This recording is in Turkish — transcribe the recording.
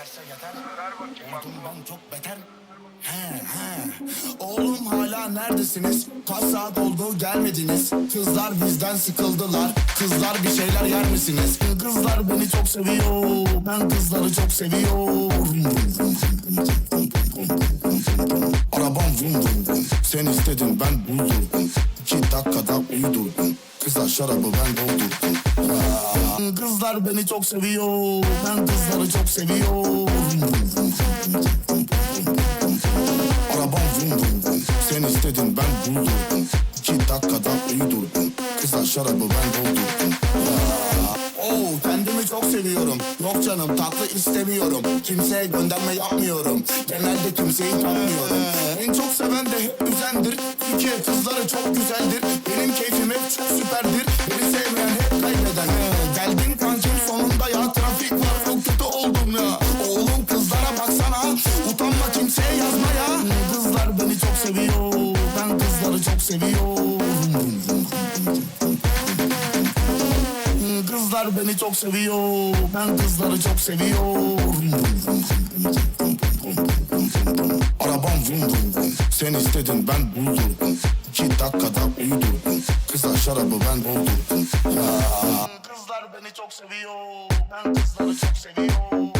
Bak. Oldum ben çok beter. He he. Oğlum hala neredesiniz? Kaç saat oldu gelmediniz. Kızlar bizden sıkıldılar. Kızlar bir şeyler yer misiniz? Kızlar beni çok seviyor. Ben kızları çok seviyorum. Arabam vum vum vum. Sen istedin ben buldum. İki dakikada uydurdum. Kızlar şarabı ben doldurdum. Aa, Kızlar beni çok seviyor. Ben kızları çok seviyorum. Arabam vum. Sen istedin ben buldum. İki dakikada uydurdum. Kızlar şarabı ben doldurdum. Oo, kendimi çok seviyorum. Yok canım tatlı istemiyorum. Kimseye gönderme yapmıyorum. Genelde kimseyi tanımıyorum. En çok seven de hep üzendir. Türkiye kızları çok güzeldir. Benim keyfim hep çok süperdir. Beni sevmeyen seviyorum. Kızlar beni çok seviyor. Ben kızları çok seviyorum. Arabam vum vum vum. Sen istedin ben buldum. İki dakikada uydurdum. Kızlar şarabı ben doldurdum. Ya. Kızlar beni çok seviyor. Ben kızları çok seviyorum.